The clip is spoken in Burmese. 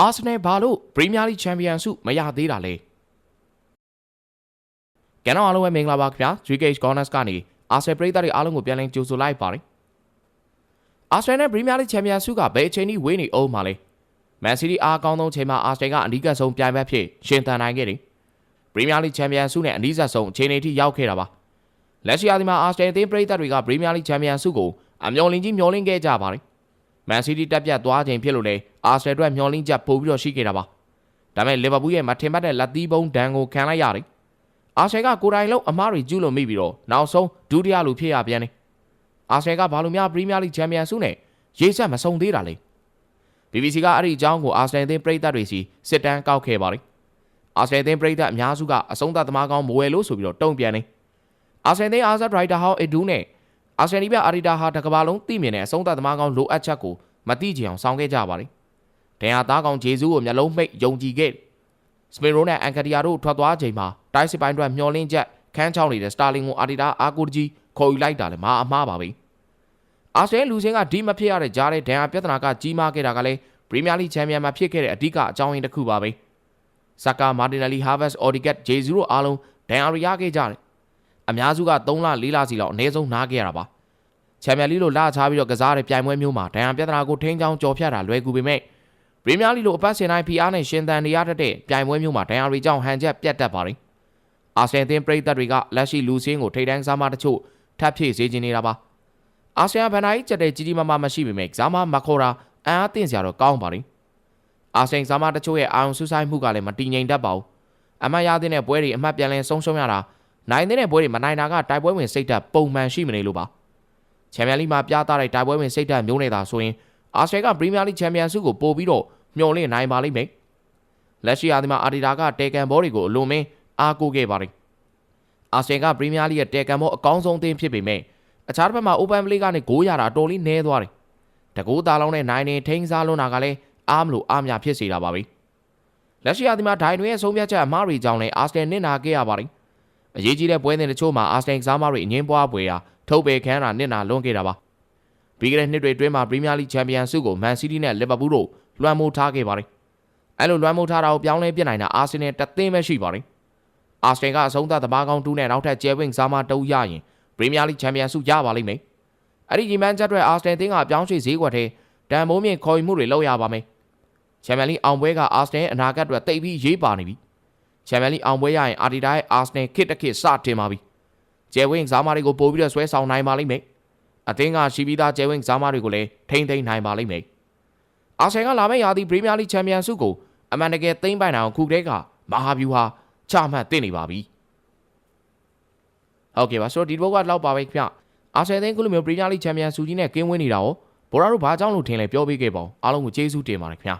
အာဆနယ်ဘာလို့ပရီးမီးယားလိချန်ပီယံဆုမရသေးတာလဲကနော်အားလုံးပဲမင်္ဂလာပါခင်ဗျာ 3Gage Corners ကနေအာဆနယ်ပရိသတ်တွေအားလုံးကိုပြန်လည်ကြိုဆိုလိုက်ပါတယ်အာဆနယ်နဲ့ပရီးမီးယားလိချန်ပီယံဆုကဘယ်အချိန်ကြီးဝေးနေအောင်မှာလဲမန်စီးတီးအားအကောင်းဆုံးချိန်မှာအာဆနယ်ကအနီးကပ်ဆုံးပြိုင်ဘက်ဖြစ်ရှင်သန်နိုင်ခဲ့တယ်ပရီးမီးယားလိချန်ပီယံဆုနဲ့အနီးဆက်ဆုံးအချိန်အထိရောက်ခဲ့တာပါလက်ရှိအားဒီမှာအာဆနယ်အသင်းပရိသတ်တွေကပရီးမီးယားလိချန်ပီယံဆုကိုအမျှော်လင့်ကြီးမျှော်လင့်ခဲ့ကြပါတယ် မန်စီးတီးတက်ပြတ်သွားချိန်ဖြစ်လို့လေအာဆနယ်အတွက်မျှော်လင့်ချက်ပို့ပြီးတော့ရှိခဲ့တာပါဒါပေမဲ့လီဗာပူးရဲ့မထင်မှတ်တဲ့လက်သီးပုံးဒဏ်ကိုခံလိုက်ရတယ်အာဆနယ်ကကိုယ်တိုင်လုံးအမားတွေကျူးလွန်မိပြီးတော့နောက်ဆုံးဒုတိယလူဖြစ်ရပြန်တယ်အာဆနယ်ကဘာလို့များပရီးမီးယားလိချန်ပီယံဆုနဲ့ရေးဆက်မဆုံးသေးတာလဲ BBC ကအဲ့ဒီအကြောင်းကိုအာဆနယ်အသင်းပရိသတ်တွေစီစစ်တမ်းကောက်ခဲ့ပါတယ်အာဆနယ်အသင်းပရိသတ်အများစုကအဆုံးသတ်သမားကောင်းမဝယ်လို့ဆိုပြီးတော့တုံ့ပြန်နေအာဆနယ်အသင်းအာဇတ်ဒရိုက်တာဟောင်းအဒူးနဲ့ အာဆနယ်ဒီပြအာရီတာဟာတကဘာလုံးသိမြင်တဲ့အဆုံးသတ်သမားကောင်းလိုအပ်ချက်ကိုမသိကြအောင်ဆောင်ခဲ့ကြပါတယ်ဒန်ယာသားကောင်ဂျေဇူးကိုမျက်လုံးမှိတ်ယုံကြည်ခဲ့စပင်ရိုနဲ့အန်ကတီယာတို့ထွက်သွားချိန်မှာတိုက်စစ်ပိုင်းအတွက်မျောလင်းချက်ခန်းချောင်းနေတဲ့စတာလင်ကိုအာရီတာအာကိုတကြီးခေါ်ယူလိုက်တာလည်းမအမှားပါပဲအာဆနယ်လူချင်းကဒီမဖြစ်ရတဲ့ကြားတဲ့ဒန်ယာပြဿနာကကြီးမားခဲ့တာကလည်းပရီးမီးယားလိချန်ပီယံမှာဖြစ်ခဲ့တဲ့အဓိကအကြောင်းရင်းတစ်ခုပါပဲ။ဆာကာမာတင်နယ်လီဟာဗတ်စ်အော်ဒီကက်ဂျေဇူးတို့အားလုံးဒန်အာရီရခဲ့ကြတယ်။ အများစုက3လ4လစီလောက်အနည်းဆုံးနားခဲ့ရတာပါ။ချန်ပီယံလိလိုလာချပြီးတော့ကစားတဲ့ပြိုင်ပွဲမျိုးမှာဒန်အာပြဿနာကိုထိန်းချောင်းကြော်ဖြတ်တာလွယ်ကူပေမဲ့ပရီးမီးယားလိလိုအပတ်စဉ်တိုင်း PR နဲ့ရှင်သန်နေရတဲ့ပြိုင်ပွဲမျိုးမှာဒန်အာရီကြောင့်ဟန်ချက်ပြတ်တတ်ပါတယ်။အာဆင်အသင်းပရိသတ်တွေကလက်ရှိလူစင်းကိုထိတ်တန်းစားမတချို့ထပ်ဖြည့်စေချင်နေတာပါ။အာဆီယံဗန်နာကြီးကြက်တဲ့ကြီးကြီးမားမားမရှိပေမဲ့ကစားမမခေါ်တာအံအားသင့်စရာတော့ကောင်းပါတယ်။အာဆင်ဇာမတချို့ရဲ့အာရုံစူးစိုက်မှုကလည်းမတည်ငြိမ်တတ်ပါဘူး။အမှတ်ရတဲ့ပွဲတွေအမှတ်ပြန်လည်ဆုံးရှုံးရတာ နိုင်တဲ့ပွဲတွေမနိုင်တာကတိုက်ပွဲဝင်စိတ်ဓာတ်ပုံမှန်ရှိမနေလို့ပါ။ချန်ပီယံလိမှာပြသတဲ့တိုက်ပွဲဝင်စိတ်ဓာတ်မျိုးနေတာဆိုရင်အာဆင်ကပရီးမီးယားလိချန်ပီယံဆုကိုပို့ပြီးတော့မျှော်လင့်နိုင်ပါလိမ့်မယ်။လက်ရှိအားဒီမှာအာဒီတာကတေကန်ဘောတွေကိုအလွန်မင်းအားကိုးခဲ့ပါတယ်။အာဆင်ကပရီးမီးယားလိရဲ့တေကန်ဘောအကောင်းဆုံးအသင်းဖြစ်ပေမဲ့အခြားတစ်ဖက်မှာ Open Play ကနေဂိုးရတာအတော်လေးနည်းသွားတယ်။တကူသားလုံးနဲ့နိုင်နေထိန်းစားလွန်းတာကလည်းအားမလို့အားမရဖြစ်စေတာပါပဲလက်ရှိအသီးမှာဒိုင်တွေရဲ့ဆုံးဖြတ်ချက်အမှားတွေကြောင့်လည်းအာစနယ်နစ်နာခဲ့ရပါတယ် အရေးကြီးတဲ့ပွဲစဉ်တချို့မှာအာစနယ်ကစားမတွေအငင်းပွားပွဲရာထုတ်ပယ်ခန်းတာနစ်နာလွန်ခဲ့တာပါပြီးခဲ့တဲ့နှစ်တွေအတွင်းမှာပရီးမီးယားလိချန်ပီယံဆုကိုမန်စီးတီးနဲ့လီဗာပူးတို့လွှမ်းမိုးထားခဲ့ပါတယ်အဲ့လိုလွှမ်းမိုးထားတာကိုပြောင်းလဲပြစ်နိုင်တာအာဆင်နယ်တသင်းပဲရှိပါတယ်အာဆင်ကအဆုံးသတ်သမားကောင်းတူးနဲ့နောက်ထပ်ကျဲဝင်းစားမတုံးရရင်ပရီးမီးယားလိချန်ပီယံဆုရပါလိမ့်မယ်အဲ့ဒီရီမန်ချက်တွေအာဆင်နယ်တင်းကပြောင်းရွှေ့ဈေးကွက်ထဲတန်မိုးမြင့်ခေါ်ယူမှုတွေလုပ်ရပါမယ်ချန်ပီယံလိအောင်ပွဲကအာဆနယ်အနာဂတ်အတွက်တိတ်ပြီးရေးပါနေပြီ ချန်ပီယံလိအောင်ပွဲရရင်အာဒီတာရဲ့အာဆနယ်ခစ်တစ်ခစ်စတင်ပါပြီကျဲဝင်းစားမတွေကိုပို့ပြီးတော့ဆွဲဆောင်နိုင်ပါလိမ့်မယ်အသင်းကရှိပြီးသားကျဲဝင်းစားမတွေကိုလည်းထိမ့်သိမ်းနိုင်ပါလိမ့်မယ်အာဆင်ကလာမယ့်ရာသီပရီးမီးယားလိချန်ပီယံဆုကိုအမှန်တကယ်သိမ်းပိုင်တာကိုခုကတည်းကမဟာဗျူဟာချမှတ်တင်နေပါပြီဟုတ်ကဲ့ပါဆိုတော့ဒီဘုတ်ကတော့ပါပဲခင်ဗျအာဆင်အသင်းကလိုမျိုးပရီးမီးယားလိချန်ပီယံဆုကြီးနဲ့ကင်းဝင်းနေတာရောဘော်ရာတို့ဘာကြောင့်လို့ထင်လဲပြောပေးခဲ့ပါဦးအားလုံးကိုကျေးဇူးတင်ပါတယ်ခင်ဗျာ